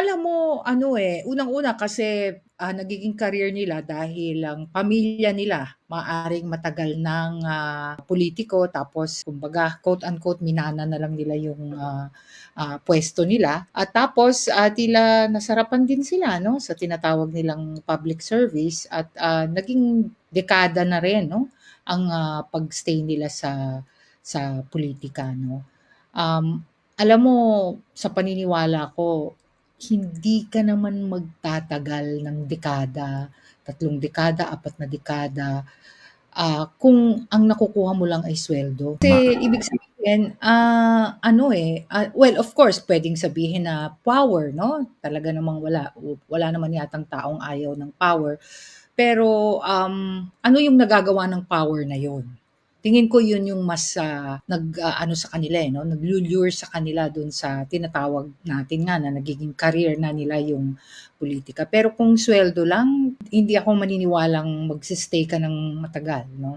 Alam mo ano, eh, unang-una kasi, ah, nagiging career nila dahil ang pamilya nila maaaring matagal ng, ah, pulitiko tapos kumbaga quote unquote "minana" na lang nila yung, ah, ah, puwesto nila. At tapos, ah, tila nasarapan din sila 'no, sa tinatawag nilang public service. At, ah, naging dekada na rin 'no, ang, ah, pag-stay nila sa sa pulitika 'no. Um, alam mo sa paniniwala ko, hindi ka naman magtatagal ng dekada, tatlong dekada, apat na dekada, ah, kung ang nakukuha mo lang ay suweldo. Ma Kasi ibig sabihin, ah, ano, eh, ah, well of course puwedeng sabihin na power 'no, talaga namang wala wala naman yatang taong ayaw ng power. Pero, um, ano yung nagagawa ng power na yun? Tingin ko yun yung mas, ah, nag-aano sa kanila, eh, 'no, naglu-lure sa kanila dun sa tinatawag natin nga na nagiging career na nila yung pulitika. Pero kung suweldo lang, hindi ako maniniwalang magse-stay ka ng matagal 'no.